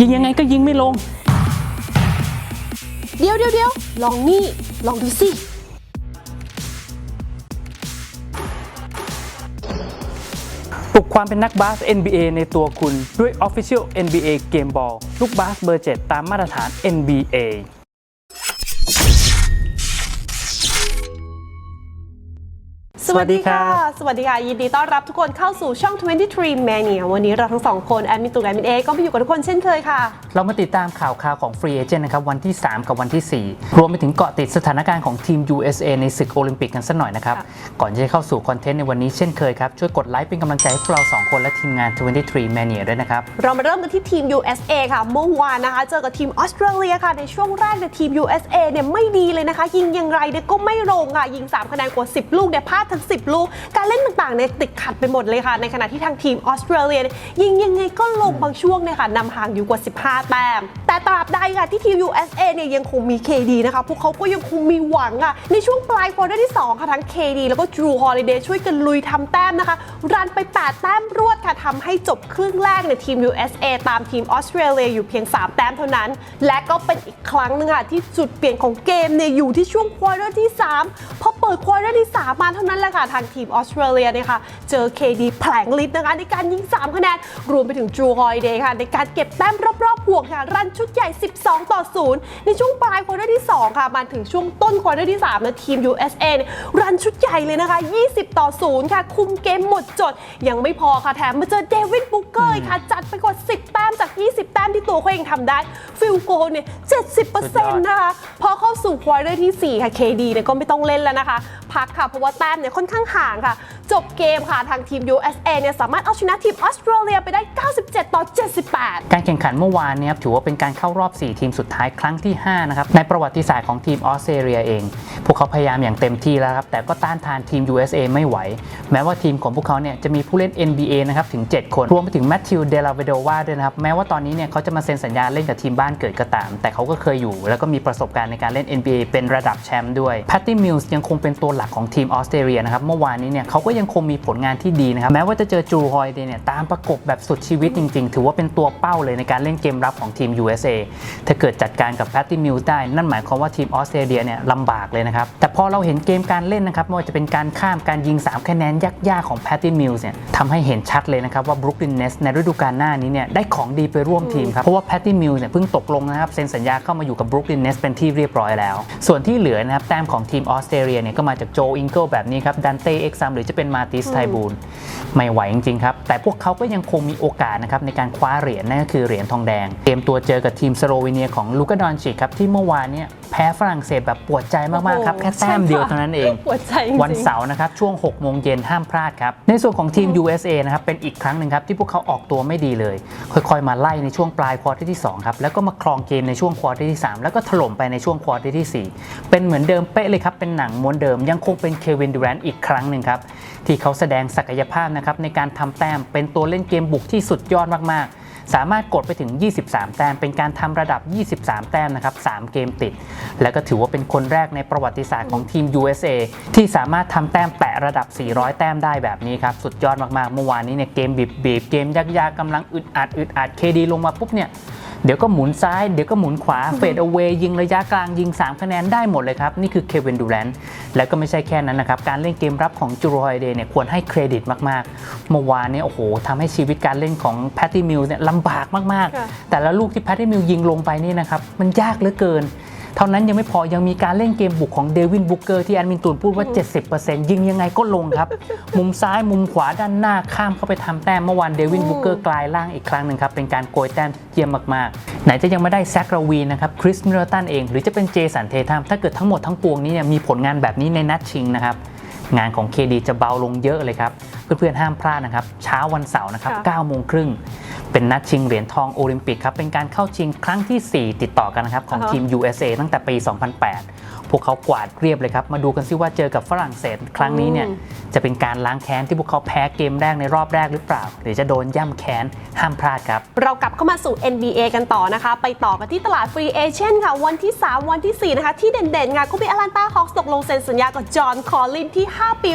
ยิงยังไงก็ยิงไม่ลง เดี๋ยวเดี๋ยวเดี๋ยวลองนี่ ลองดูสิ ปลุกความเป็นนักบาส NBA ในตัวคุณด้วย Official NBA Game Ball ลูกบาสเบอร์ 7 ตามมาตรฐาน NBA วัสดีค่ะ สวัสดีค่ะ ยินดีต้อนรับทุกคนเข้าสู่ช่อง 23 Mania วันนี้เราทั้งสองคน แอดมินตูนแอดมินเอก็มาอยู่กับทุกคนเช่นเคยค่ะ เรามาติดตามข่าวข่าวของ Free Agent นะครับ วันที่ 3 กับวันที่ 4 รวมไปถึงเกาะติดสถานการณ์ของทีม USA ในศึกโอลิมปิกกันสักหน่อยนะครับค่ะก่อนที่จะเข้าสู่คอนเทนต์ในวันนี้เช่นเคยครับ ช่วยกดไลค์เป็นกำลังใจให้พวกเรา 2 คนและทีมงาน 23 Mania ด้วยนะครับ เรามาเริ่มกันที่ทีม USA ค่ะ เมื่อวานนะคะ เจอกับทีมออสเตรเลียค่ะ ในช่วงแรกเนี่ยทีม USA เนี่ยไม่ดีเลยนะคะ ยิงอยังไรเนี่ยก็ไม่ลงค่ะ ยิง 3 คะแนนกว่า 10 ลูกเนี่ยพลาดทั้ง10 ลูก การเล่นต่างๆเนี่ยติดขัดไปหมดเลยค่ะ ในขณะที่ทางทีมออสเตรเลียเนี่ยยิงยังไงก็ลงบางช่วงเนี่ยค่ะนำห่างอยู่กว่า 15 แต้ม แต่ตราบใดค่ะที่ทีม USA เนี่ยยังคงมี KD นะคะ พวกเขาก็ยังคงมีหวังค่ะ ในช่วงปลายควอเตอร์ที่ 2 ค่ะทั้ง KD แล้วก็ Drew Holiday ช่วยกันลุยทำแต้มนะคะ รันไป 8 แต้มรวดค่ะทำให้จบครึ่งแรกในยทีม USA ตามทีมออสเตรเลียอยู่เพียง 3 แต้มเท่านั้น และก็เป็นอีกครั้งหนึ่งค่ะที่จุดเปลี่ยนของเกมเนี่ยอยู่ที่ช่วงควอเตอร์ที่ 3 พอเปิดควอเตอร์ที่ 3 มาเท่านั้นแหละค่ะ ทางทีมออสเตรเลียเนี่ยค่ะเจอ KD แผลงฤทธิ์นะคะในการยิง 3 คะแนน รวมไปถึง Drew Holiday ค่ะ ในการเก็บแต้มรอบๆห่วงค่ะ รันชุดใหญ่ 12 ต่อ 0 ในช่วงปลายควอเตอร์ที่ 2 ค่ะ มาถึงช่วงต้นควอเตอร์ที่3นะทีม USA เนี่ยรันชุดใหญ่เลยนะคะ 20 ต่อ 0 ค่ะ คุมเกมหมดจด ยังไม่พอค่ะแถมมาเจอเดวิดบุกเกอร์ค่ะ จัดไปกว่า 10 แต้มจาก 20 แต้มที่ตัวเขาเองทำได้ ฟิลโกลเนี่ย 70%นะคะ พอเข้าสู่ควอเตอร์ที่ 4 ค่ะ KD เนี่ยก็ไม่ต้องเล่นแล้วนะคะ พักค่ะ เพราะว่าแต้มเนี่ยค่อนข้างห่างค่ะ จบเกมค่ะทางทีม USA เนี่ยสามารถเอาชนะทีมออสเตรเลียไปได้ 97 ต่อ 78 การแข่งขันเมื่อวานนี้ถือว่าเป็นการเข้ารอบ 4 ทีมสุดท้ายครั้งที่ 5 นะครับ ในประวัติศาสตร์ของทีมออสเตรเลียเอง พวกเขาพยายามอย่างเต็มที่แล้วครับ แต่ก็ต้านทานทีม USA ไม่ไหว แม้ว่าทีมของพวกเขาเนี่ยจะมีผู้เล่น NBA นะครับถึง 7 คน รวมไปถึงแมทธิวเดลาเวโดวาด้วยนะครับ แม้ว่าตอนนี้เนี่ยเขาจะมาเซ็นสัญญาเล่นกับทีมบ้านเกิดก็ตาม แต่เขาก็เคยอยู่ แล้วก็มีประสบการณ์ในการเล่น NBA เป็นระดับแชมป์ด้วยแพตตี้มิลส์ยังคงเป็นตัวหลักของทีมออสเตรเลียนะครับเมื่อวานนี้เนี่ยเขาก็ยังคงมีผลงานที่ดีนะครับแม้ว่าจะเจอจูฮอยเดย์เนี่ยตามประกบแบบสุดชีวิตจริงถือว่าเป็นตัวเป้าเลยในการเล่นเกมรับของทีม USA ถ้าเกิดจัดการกับแพตตี้มิลส์ได้นั่นหมายความว่าทีมออสเตรเลียเนี่ยลำบากเลยนะครับ แต่พอเราเห็นเกมการเล่นนะครับไม่ว่าจะเป็นการข้ามการยิง 3 คะแนนยากๆของแพตตี้มิลส์เนี่ยทำให้เห็นชัดเลยนะครับว่าบรุกลินเนสในฤดูกาลหน้านี้เนี่ยได้ของดีไปร่วมทีมครับเพราะว่าแพตตี้มิลส์เนี่ยเพิ่งตกลงนะครับเซ็นสัญญาเข้ามาอยู่กับบรุกลินเนสเป็นที่เรียบร้อยแล้ว ส่วนที่เหลือนะครับแต้มของทีมออสเตรเลียเนี่ยก็มาจากโจอิงเกิลแบบนี้ครับดันเต้เอ็กซัมหรือจะเป็นมาติสไทบูลไม่ไหวจริงๆครับแต่พวกเขาก็ยังคงมีโอกาสนะครับในการคว้าเหรียญนั่นก็คือเหรียญทองแดง เตรียมตัวเจอกับทีมสโลวีเนียของลูกาดอนชิกครับ ที่เมื่อวานเนี่ยแพ้ฝรั่งเศสแบบปวดใจมากๆครับโอ้โหแค่แต้มเดียวเท่านั้นเอง ปวดใจจริงๆวันเสาร์นะครับ ช่วง 6 โมงเย็นห้ามพลาดครับ ในส่วนของทีม USA นะครับ เป็นอีกครั้งหนึ่งครับ ที่พวกเขาออกตัวไม่ดีเลย ค่อยๆ มาไล่ในช่วงปลายควอเตอร์ที่ 2 ครับ แล้วก็มาครองเกมในช่วงควอเตอร์ที่ 3 แล้วก็ถล่มไปในช่วงควอเตอร์ที่ 4 เป็นเหมือนเดิมเป๊ะเลยครับเป็นหนังม้วนเดิมยังคงเป็นเควินดูแรนต์อีกครั้งหนึ่งครับ ที่เขาแสดงศักยภาพนะครับในการทำแต้มเป็นตัวเล่นเกมบุกที่สุดยอดมากๆ สามารถกดไปถึง 23 แต้ม เป็นการทำระดับ 23 แต้มนะครับ 3 เกมติด และก็ถือว่าเป็นคนแรกในประวัติศาสตร์ของทีม USA ที่สามารถทำแต้มแตะระดับ 400 แต้มได้แบบนี้ครับ สุดยอดมากๆ เมื่อวานนี้เนี่ยเกมบีบบีบเกมยากๆกำลังอึดอัดอึดอัด KD ลงมาปุ๊บเนี่ย เดี๋ยวก็หมุนซ้ายเดี๋ยวก็หมุนขวาเฟดเอา a y ยิงระยะกลางยิง 3 คะแนนได้หมดเลยครับ นี่คือเควินดูแรนต์และก็ไม่ใช่แค่นั้นนะครับ การเล่นเกมรับของจูโรไฮเดย์เนี่ยควรให้เครดิตมากๆ เมื่อวานเนี่ยโอ้โหทำให้ชีวิตการเล่นของแพตตี้มิลเนี่ยลำบากมากค่ะๆแต่ละลูกที่แพตตี้มิลยิงลงไปนี่นะครับมันยากเหลือเกิน เท่านั้นยังไม่พอยังมีการเล่นเกมบุกของเดวินบุกเกอร์ที่แอดมินตูนพูดว่า 70%ยิงยังไงก็ลงครับ มุมซ้ายมุมขวาด้านหน้าข้ามเข้าไปทำแต้มเมื่อวานเดวินบุกเกอร์กลายร่างอีกครั้งหนึ่งครับ เป็นการโกยแต้มที่เยี่ยมมากๆ ไหนจะยังไม่ได้แซกราวีนะครับคริสมิลเลตันเอง หรือจะเป็นเจสันเททัมถ้าเกิดทั้งหมดทั้งปวงนี้เนี่ยมีผลงานแบบนี้ในนัดชิงนะครับ งานของ KD จะเบาลงเยอะเลยครับ เพื่อนๆห้ามพลาดนะครับ เช้าวันเสาร์นะครับค่ะ9โมงครึ่งเป็นนัดชิงเหรียญทองโอลิมปิกครับ เป็นการเข้าชิงครั้งที่ 4 ติดต่อกันนะครับ ของอ่าฮะทีม USA ตั้งแต่ปี 2008 พวกเขากวาดเรียบเลยครับ มาดูกันซิว่าเจอกับฝรั่งเศสครั้งนี้เนี่ยอืมจะเป็นการล้างแค้นที่พวกเขาแพ้เกมแรกในรอบแรกหรือเปล่า หรือจะโดนย่ำแค้นห้ามพลาดครับ เรากลับเข้ามาสู่ NBA กันต่อนะคะ ไปต่อกันที่ตลาดฟรีเอเจนต์ค่ะ วันที่ 3 วันที่ 4 นะคะ ที่เด่นๆค่ะก็มีอารันตาฮอคตกลงเซ็นสัญญากับจอห์นคอลลินที่ 5 ปี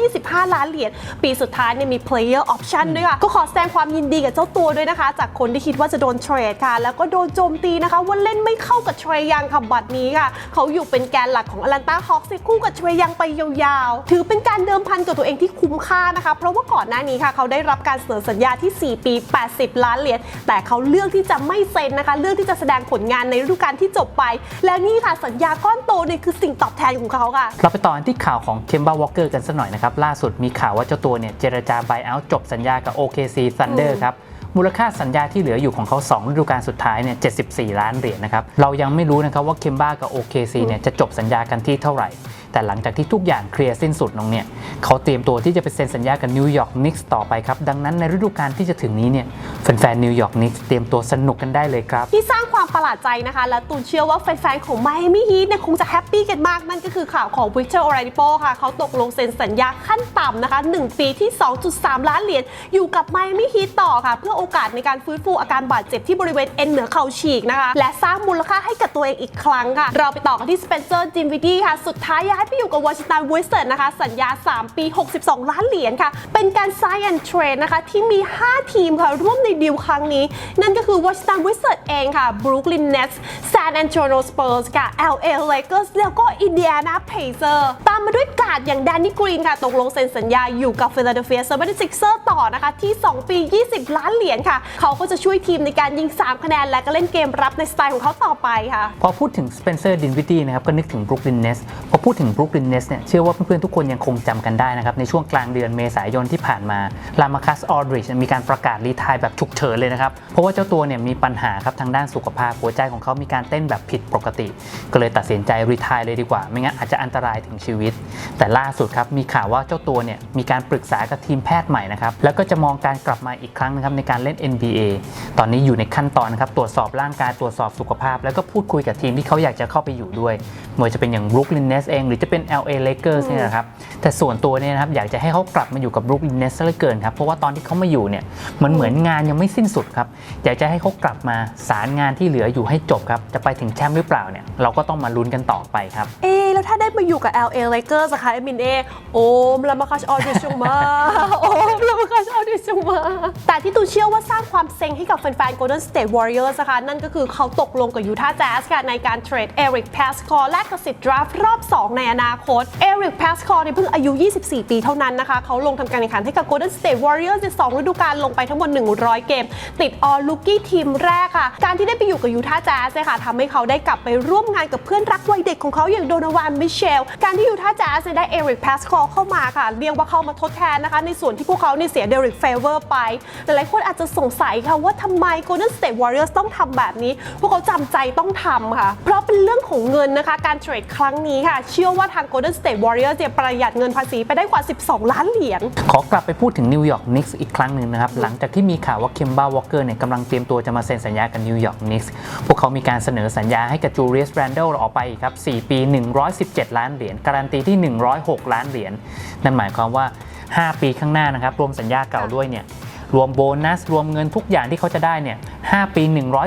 125 ล้านเหรียญปีสุดท้ายเนี่ยมี player option ด้วยค่ะก็ขอแสดงความยินดีกับเจ้าตัวด้วยนะคะ จากคนที่คิดว่าจะโดนเทรดค่ะ แล้วก็โดนโจมตีนะคะว่าเล่นไม่เข้ากับเทรยังค่ะบัตรนี้ค่ะเขาอยู่เป็นแกนหลักของอารันตาฮอคคู่กับเทรยังไปยาวๆ ถือเป็นการเดิมพันกับตัวเองที่คุ้มค่านะคะ เพราะว่าก่อนหน้านี้ค่ะ เขาได้รับการเสนอสัญญาที่ 4 ปี 80 ล้านเหรียญแต่เขาเลือกที่จะไม่เซ็นนะคะ เลือกที่จะแสดงผลงานในฤดูกาลที่จบไป และนี่ค่ะสัญญาก้อนโตเนี่ยคือสิ่งตอบแทนของเขาค่ะ เราไปต่อกันที่ข่าวของเคมบ a วอ l เกอร์กันสักหน่อยนะครับล่าสุดมีข่าวว่าเจ้าตัวเนี่ยเจรจา b บ y o u t จบสัญญากับ OKC Thunder อืมครับ มูลค่าสัญญาที่เหลืออยู่ของเขา2ฤดูกาลสุดท้ายเนี่ย74 ล้านเหรียญนะครับ เรายังไม่รู้นะครับว่าเคมบ้ากับ OKC เนี่ยจะจบสัญญากันที่เท่าไหร่ แต่หลังจากที่ทุกอย่างเคลียร์สิ้นสุดลงเนี่ยเขาเตรียมตัวที่จะไปเซ็นสัญญากับนิวยอร์กนิกส์ต่อไปครับ ดังนั้นในฤดูกาลที่จะถึงนี้เนี่ย แฟนๆนิวยอร์กนิกเตรียมตัวสนุกกันได้เลยครับ ที่สร้างความประหลาดใจนะคะ และตูนเชื่อว่าแฟนๆของ Miami Heat เนี่ยคงจะแฮปปี้กันมาก นั่นก็คือข่าวของ Victor Oladipo ค่ะ เขาตกลงเซ็นสัญญาขั้นต่ำนะคะ 1 ปีที่ 2.3 ล้านเหรียญอยู่กับ Miami Heat ต่อค่ะ เพื่อโอกาสในการฟื้นฟูอาการบาดเจ็บที่บริเวณเอ็นเหนือเข่าฉีกนะคะ และสร้างมูลค่าให้กับตัวเองอีกครั้งค่ะ เราไปต่อกันที่ Spencer Dinwiddie ค่ะ สุดท้ายย้ายไปอยู่กับ Washington Wizards นะคะ สัญญา 3 ปี 62 ล้านเหรียญค่ะ เป็นการ sign and trade นะคะที่มี 5 ทีมค่ะร่วมในดีลครั้งนี้ นั่นก็คือ Washington Wizards เองค่ะ Brooklyn Nets San Antonio Spurs ค่ะ LA Lakers แล้วก็ Indiana Pacers ตามมาด้วยการ์ดอย่าง Danny Green ค่ะ ตกลงเซ็นสัญญาอยู่กับ Philadelphia 76ers ต่อนะคะ ที่ 2 ปี 20 ล้านเหรียญค่ะ เขาก็จะช่วยทีมในการยิง 3 คะแนน และก็เล่นเกมรับในสไตล์ของเขาต่อไปค่ะ พอพูดถึงสเปนเซอร์ดินวิตี้นะครับก็นึกถึงบรุกลินเนสพอพูดถึงบรุกลินเนสเนี่ยเชื่อว่าเพื่อนๆทุกคนยังคงจำกันได้นะครับในช่วงกลางเดือนเมษายนที่ผ่านมาลามาคัสออดริชมีการประกาศรีทายแบบฉุกเฉินเลยนะครับ เพราะว่าเจ้าตัวเนี่ยมีปัญหาครับทางด้านสุขภาพหัวใจของเขามีการเต้นแบบผิดปกติ ก็เลยตัดสินใจรีทายเลยดีกว่า ไม่งั้นอาจจะอันตรายถึงชีวิต แต่ล่าสุดครับมีข่าวว่าเจ้าตัวเนี่ยมีการปรึกษากับทีมแพทย์ใหม่นะครับแล้วก็จะมองการกลับมาอีกครั้งนะครับในการเล่น NBA ตอนนี้อยู่ในขั้นตอนนะครับตรวจสอบร่างกายตรวจสอบสุขภาพ แล้วก็พูดคุยกับทีมที่เขาอยากจะเข้าไปอยู่ด้วยไม่ว่าจะเป็นอย่าง Brooklyn Nets เอง หรือจะเป็น LA Lakers เนี่ยนะครับแต่ส่วนตัวเนี่ยนะครับอยากจะให้เขากลับมาอยู่กับ Brooklyn Nets ซะเหลือเกินครับเพราะว่าตอนที่เขามาอยู่เนี่ยมันเหมือนงานยงไม่สิ้นสุดครับ อยากจะให้เขากลับมาสารงานที่เหลืออยู่ให้จบครับ จะไปถึงแชมป์หรือเปล่าเนี่ย เราก็ต้องมาลุ้นกันต่อไปครับ เอ๊ะแล้วถ้าได้มาอยู่กับ LA Lakers อะคะเอมินเอโอมลามาคัชออดิชงมาโอมลามาคัชออดิชงมาแต่ที่ตูเชื่อว่าสร้างความเซ็งให้กับแฟนๆ Golden State Warriors นะคะนั่นก็คือเขาตกลงกับยูทาห์แจ๊สค่ะในการเทรดเอริกพาสคอร์แลกกับสิทธิ์ดราฟต์รอบ 2 ในอนาคตเอริกพาสคอร์เนี่ยเพิ่งอายุ 24 ปีเท่านั้นนะคะ เขาลงทำการแข่งขันให้กับ Golden State Warriors ใน2ฤดูกาลลงไปทั้งหมด100เกม ติดออลลูกี้ทีมแรกค่ะ การที่ได้ไปอยู่กับยูทาห์แจ๊สเนี่ยค่ะทำให้เขาได้กลับไปร่วมงานกับเพื่อนรักวัยเด็กของเขาอย่างโดนาวานมิเชล การที่ยูทาห์แจ๊สได้เอริกพาสคอร์เข้ามาค่ะ เรียกว่าเข้ามาทดแทนนะคะ ในส่วนที่พวกเขาเนี่ยเสียเดริกเฟเวอร์ไป หลายๆคนอาจจะสงสัยค่ะว่าทำไม Golden State Warriors ต้องทำแบบนี้ พวกเขาจำใจต้องทำค่ะ เพราะเป็นเรื่องของเงินนะคะ การเทรดครั้งนี้ค่ะ เชื่อว่าทาง Golden State Warriors เนี่ยประหยัดเงินภาษีไปได้กว่า 12 ล้านเหรียญ ขอกลับไปพูดถึงนิวยอร์กนิกส์อีกครั้งหนึ่งนะครับ หลังจากที่มีข่าวว่าเคมบาวอลเกอร์เนี่ยกำลังเตรียมตัวจะมาเซ็นสัญญากับนิวยอร์กนิกส์พวกเขามีการเสนอสัญญาให้กับจูเลียสแรนเดลออกไปอีกครับ 4 ปี 117 ล้านเหรียญการันตีที่ 106 ล้านเหรียญนั่นหมายความว่า 5 ปีข้างหน้านะครับรวมสัญญาเก่าด้วยเนี่ยรวมโบนัสรวมเงินทุกอย่างที่เขาจะได้เนี่ย 5 ปี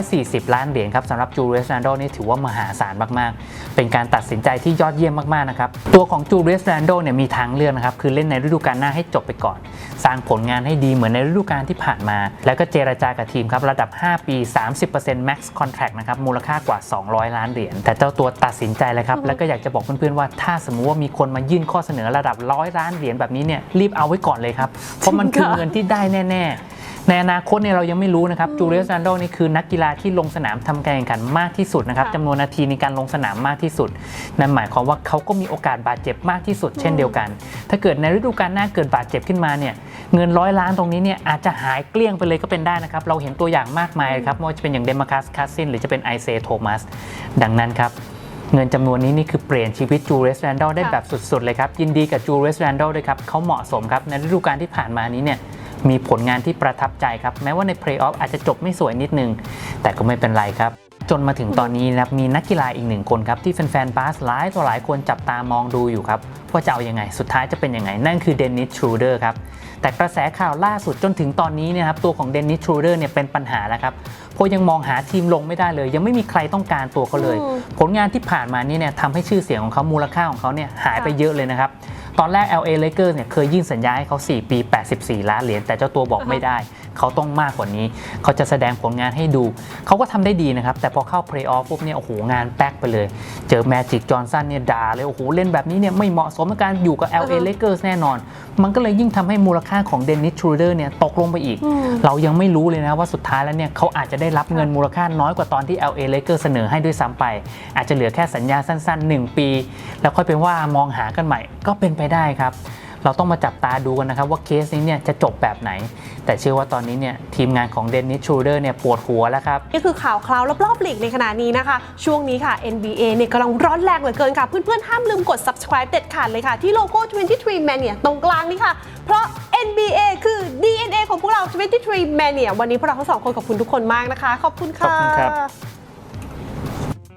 140 ล้านเหรียญครับสำหรับจูเลียสแรนโดนี่ถือว่ามหาศาลมาก ๆ เป็นการตัดสินใจที่ยอดเยี่ยมมาก ๆ นะครับ ตัวของจูเลียสแรนโดเนี่ยมีทางเลือกนะครับ คือเล่นในฤดูกาลหน้าให้จบไปก่อน สร้างผลงานให้ดีเหมือนในฤดูกาลที่ผ่านมา แล้วก็เจรจากับทีมครับ ระดับ 5 ปี 30% max contract นะครับ มูลค่ากว่า 200 ล้านเหรียญแต่เจ้าตัวตัดสินใจเลยครับแล้วก็อยากจะบอกเพื่อน ๆ ว่าถ้าสมมุติว่ามีคนมายื่นข้อเสนอระดับร้อยล้านเหรียญแบบนี้เนี่ยรีบเอาไว้ก่อนเลยครับเพราะมันคือเงินที่ได้แน่ ๆ ในอนาคตเนี่ยเรายังไม่รู้นะครับจูเลียสซันโดนี่คือนักกีฬาที่ลงสนามทำการแข่งขันมากที่สุดนะครับค่ะจำนวนนาทีในการลงสนามมากที่สุด นั่นหมายความว่าเขาก็มีโอกาสบาดเจ็บมากที่สุด เช่นเดียวกัน ถ้าเกิดในฤดูกาลหน้าเกิดบาดเจ็บขึ้นมาเนี่ยเงินร้อยล้านตรงนี้เนี่ยอาจจะหายเกลี้ยงไปเลยก็เป็นได้นะครับ เราเห็นตัวอย่างมากมายครับไม่ว่าจะเป็นอย่างเดมาคัสคาสซินหรือจะเป็นไอเซโทมัสดังนั้นครับเงินจำนวนนี้นี่คือเปลี่ยนชีวิตจูเลียสแรนโดได้ค่ะแบบสุดๆเลยครับยินดีกับจูเลียสแรนโดด้วยครับเขาเหมาะสมครับในฤดูกาลที่ผ่านมานี้เนี่ย มีผลงานที่ประทับใจครับ แม้ว่าในเพลย์ออฟอาจจะจบไม่สวยนิดนึง แต่ก็ไม่เป็นไรครับ จนมาถึงตอนนี้นะครับมีนักกีฬาอีกหนึ่งคนครับ ที่แฟนๆบาสหลายต่อหลายคนจับตามองดูอยู่ครับ ว่าจะเอายังไง สุดท้ายจะเป็นยังไง นั่นคือเดนนิสทรูเดอร์ครับแต่กระแสข่าวล่าสุดจนถึงตอนนี้เนี่ยครับตัวของเดนนิสทรูเดอร์เนี่ยเป็นปัญหาแล้วครับเพราะยังมองหาทีมลงไม่ได้เลย ยังไม่มีใครต้องการตัวเขาเลยอืมผลงานที่ผ่านมานี่เนี่ยทำให้ชื่อเสียงของเขามูลค่าของเขาเนี่ยหายไปเยอะเลยนะครับ ตอนแรก LA Lakers เนี่ยเคยยื่นสัญญาให้เขา 4 ปี 84 ล้านเหรียญแต่เจ้าตัวบอกไม่ได้ เขาต้องมากกว่านี้ เขาจะแสดงผลงานให้ดู เขาก็ทำได้ดีนะครับ แต่พอเข้าเพลย์ออฟปุ๊บเนี่ยโอ้โหงานแป๊กไปเลย เจอแมจิกจอห์นสันเนี่ยด่าเลยโอ้โหเล่นแบบนี้เนี่ยไม่เหมาะสมกับการอยู่กับ LA Lakers แน่นอน มันก็เลยยิ่งทำให้มูลค่าของเดนนิสทรูเดอร์เนี่ยตกลงไปอีกอืมเรายังไม่รู้เลยนะว่าสุดท้ายแล้วเนี่ยเขาอาจจะได้รับเงินมูลค่าน้อยกว่าตอนที่ LA Lakers เสนอให้ด้วยซ้ำไป อาจจะเหลือแค่สัญญาสั้น ๆ 1 ปี แล้วค่อยเป็นว่ามองหากันใหม่ก็เป็นไปได้ครับ เราต้องมาจับตาดูกันนะครับว่าเคสนี้เนี่ยจะจบแบบไหน แต่เชื่อว่าตอนนี้เนี่ยทีมงานของเดนนิสทรูเดอร์เนี่ยปวดหัวแล้วครับ นี่คือข่าวคราวรอบๆลีกในขณะนี้นะคะ ช่วงนี้ค่ะ NBA เนี่ยกำลังร้อนแรงเหลือเกินค่ะ เพื่อนๆ ห้ามลืมกด subscribe เด็ดขาดเลยค่ะ ที่โลโก้ 23 Mania ตรงกลางนี้ค่ะ เพราะ NBA คือ DNA ของพวกเรา 23 Mania วันนี้พวกเราทั้งสองคนขอบคุณทุกคนมากนะคะ ขอบคุณค่ะขอบคุณครับ